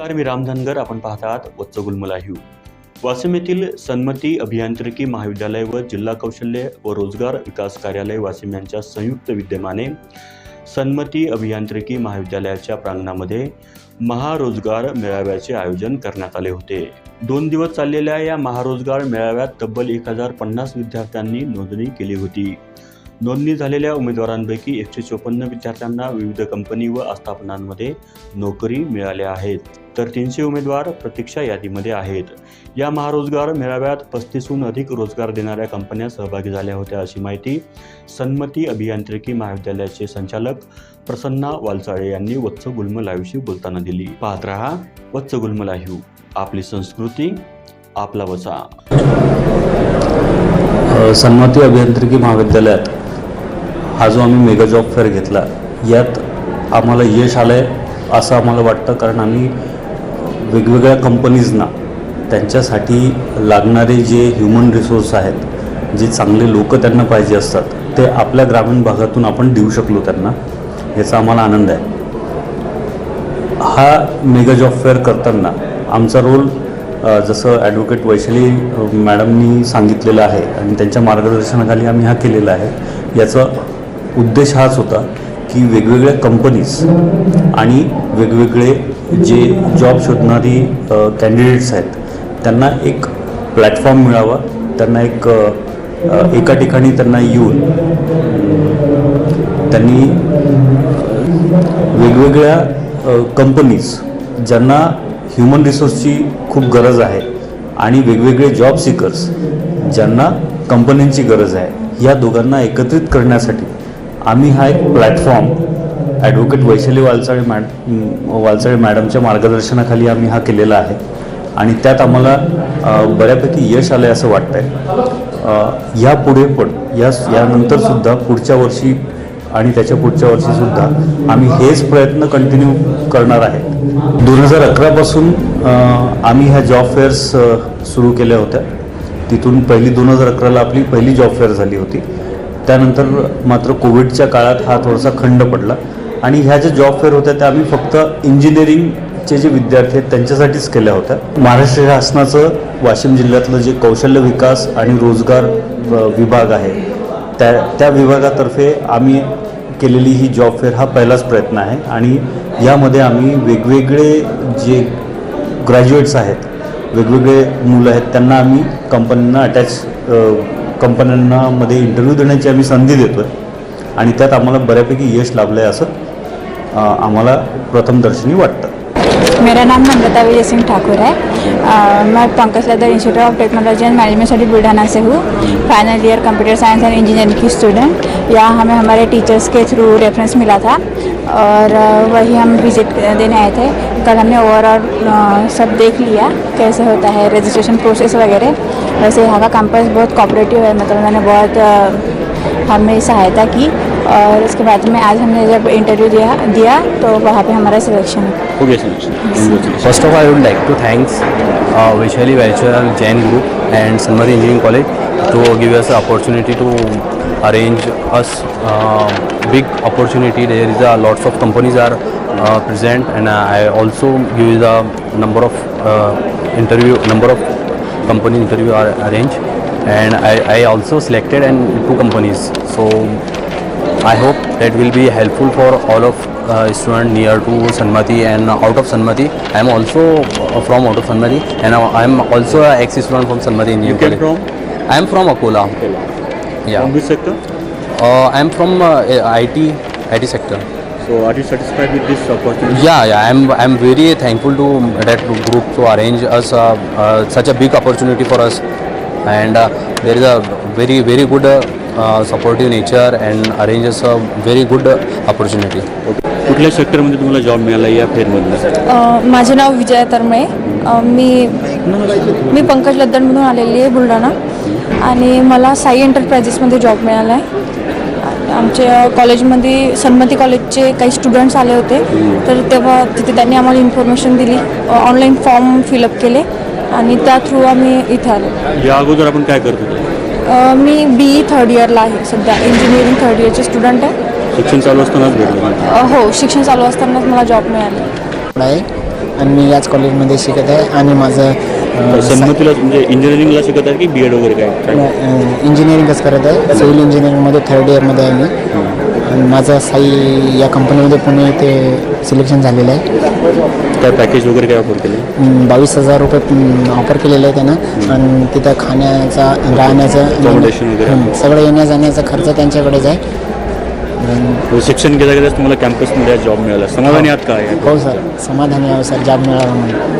नमस्कार मी राम धनगर. आपण पाहतात आहात गुलमला वाशिम येथील सन्मती अभियांत्रिकी महाविद्यालय व जिल्हा कौशल्य व रोजगार विकास कार्यालय वाशिम यांच्या संयुक्त विद्यमाने सन्मती अभियांत्रिकी महाविद्यालयाच्या प्रांगणामध्ये महारोजगार मेळाव्याचे आयोजन करण्यात आले होते. दोन दिवस चाललेल्या या महारोजगार मेळाव्यात तब्बल एक हजार पन्नास विद्यार्थ्यांनी नोंदणी केली होती. नोंदणी झालेल्या उमेदवारांपैकी एकशे चोपन्न विद्यार्थ्यांना विविध कंपनी व आस्थापनांमध्ये नोकरी मिळाल्या आहेत. तर तीनशे उमेदवार प्रतीक्षा यादीमध्ये आहेत. या महारोजगार मेळाव्यात पस्तीसहून अधिक रोजगार देणाऱ्या कंपन्या सहभागी झाल्या होत्या अशी माहिती सन्मती अभियांत्रिकी महाविद्यालयाचे संचालक प्रसन्ना वालचाळे यांनी वत्स गुल्म लाईव्हशी बोलताना दिली. पाहत रहा वत्स गुल्म लाईव्ह आपली संस्कृती आपला वसा. सन्मती अभियांत्रिकी महाविद्यालयात हा जो आम्ही मेगा जॉब फेअर घेतला यात आम्हाला यश आलं आहे असं आम्हाला वाटतं कारण आम्ही वेगवेगळ्या कंपनीजना त्यांच्यासाठी लागणारे जे ह्युमन रिसोर्स आहेत जे चांगले लोक त्यांना पाहिजे असतात ते आपल्या ग्रामीण भागातून आपण देऊ शकलो त्यांना याचा आम्हाला आनंद आहे. हा मेगा जॉब फेअर करताना आमचा रोल जसं ॲडव्होकेट वैशाली मॅडमनी सांगितलेलं आहे आणि त्यांच्या मार्गदर्शनाखाली आम्ही हा केलेला आहे. याचा उद्देश हाच होता की वेगवेगळ्या कंपनीज आणि वेगवेगळे जे जॉब शोधणारी कॅन्डिडेट्स आहेत त्यांना एक प्लॅटफॉर्म मिळावा त्यांना एक एका ठिकाणी त्यांना येऊन त्यांनी वेगवेगळ्या कंपनीज ज्यांना ह्युमन रिसोर्सची खूप गरज आहे आणि वेगवेगळे जॉब सिकर्स ज्यांना कंपन्यांची गरज आहे या दोघांना एकत्रित करण्यासाठी आम्ही हा एक प्लॅटफॉर्म ॲडव्होकेट वैशाली वालचाळे मॅड वालचाळे मॅडमच्या मार्गदर्शनाखाली आम्ही हा केलेला आहे. आणि त्यात आम्हाला बऱ्यापैकी यश आलं आहे असं वाटतं आहे यापुढे पण या यानंतरसुद्धा पुढच्या वर्षी आणि त्याच्या पुढच्या वर्षीसुद्धा आम्ही हेच प्रयत्न कंटिन्यू करणार आहे. दोन हजार अकरापासून आम्ही ह्या जॉब फेअर्स सुरू केल्या होत्या. तिथून पहिली दोन हजार अकराला आपली पहिली जॉब फेअर झाली होती. त्यानंतर मात्र कोविडच्या काळात हा थोडासा खंड पडला. आणि ह्या ज्या जॉब फेअर होत्या त्या आम्ही फक्त इंजिनिअरिंगचे जे विद्यार्थी आहेत त्यांच्यासाठीच केल्या होत्या. महाराष्ट्र शासनाचं वाशिम जिल्ह्यातलं जे कौशल्य विकास आणि रोजगार विभाग आहे त्या त्या विभागातर्फे आम्ही केलेली ही जॉब फेअर हा पहिलाच प्रयत्न आहे. आणि यामध्ये आम्ही वेगवेगळे जे ग्रॅज्युएट्स आहेत वेगवेगळे मुलं आहेत त्यांना आम्ही कंपन्यांना अटॅच कंपन्यांनामध्ये इंटरव्ह्यू देण्याची आम्ही संधी देतो आहे आणि त्यात आम्हाला बऱ्यापैकी यश लाभलं आहे असं आम्हाला प्रथमदर्शनी वाटतं. मेरा नाम नम्रता विजय सिंह ठाकुर है। अ, मैं Pankaj Laddhad institute of technology and management study Buldhana से हूँ। Final year computer science and engineering की स्टूडेंट यहाँ हमें हमारे टीचर्स के थ्रू रेफरेंस मिला था और वही हम विज़िट देने आए थे। कल हमने ओवरऑल सब देख लिया कैसे होता है रजिस्ट्रेशन प्रोसेस वगैरह। वैसे यहाँ का कैंपस बहुत कॉपरेटिव है मतलब मैंने बहुत हमें सहायता की। और उसके बाद में आज हमने जब इंटरव्यू दिया दिया तो वहाँ पे हमारा selection first of I would like to thanks Vaishali वैचुरल Jain group and summer engineering college to give us opportunity to arrange us big opportunity there is a lots of companies are present and I also give the number of interview number of company interview are arrange and I also selected and two companies so I hope that will be helpful for all of uh, students near to Sanmati and out of Sanmati. I am also uh, from out of Sanmati and I am also a ex-student from Sanmati You came College. I am from Akola. Yeah. From which sector? Uh, I am from uh, IT IT sector. So are you satisfied with this opportunity? Yeah, yeah. I am I am very thankful to that group to arrange us uh, uh, such a big opportunity for us, and uh, there is a very very good uh, supportive nature and arrange us a very good uh, opportunity. कुठल्या सेक्टरमध्ये तुम्हाला job मिळाला या फेअरमधून अ, माझे नाव विजया तरमळे अ, मी मी पंकज लद्दनमधून आलेली आहे बुलढाणा. आणि मला साई एंटरप्राइजेसमध्ये जॉब मिळाला आहे आमच्या कॉलेजमध्ये सन्मती कॉलेजचे काही स्टुडंट्स आले होते. तर तेव्हा तिथे त्यांनी आम्हाला इन्फॉर्मेशन दिली. ऑनलाईन फॉर्म फिलअप केले. आणि त्या थ्रू आम्ही इथे आलो. या अगोदर आपण काय करत होतो? अ, मी बी ई थर्ड इयरला आहे. सध्या इंजिनिअरिंग थर्ड इयरचे स्टुडंट आहे. शिक्षण चालू असतानाच भेटलं अ, हो शिक्षण चालू असतानाच मला जॉब मिळाला. आहे आणि मी याच कॉलेजमध्ये शिकत आहे आणि माझं सन्मतीला म्हणजे इंजिनिअरिंगला शिकत आहे की बी एड वगैरे काय? काय इंजिनिअरिंगच करत आहे. सिव्हिल इंजिनिअरिंगमध्ये थर्ड इयरमध्ये आहे मी. माझं साई या कंपनीमध्ये पुणे येथे सिलेक्शन झालेलं आहे. काय पॅकेज वगैरे काय ऑफर केले? बावीस हजार रुपये ऑफर केलेलं आहे त्यानं. आणि तिथं खाण्याचा राहण्याचं Accommodation वगैरे. हं, सगळं येण्या जाण्याचा खर्च त्यांच्याकडेच आहे. म्हणजे शिक्षण घेता घेताच तुम्हाला कॅम्पसमध्ये जॉब मिळाला. समाधानी आहात काय हो सर. समाधानी आहे सर. जॉब मिळाला म्हणून.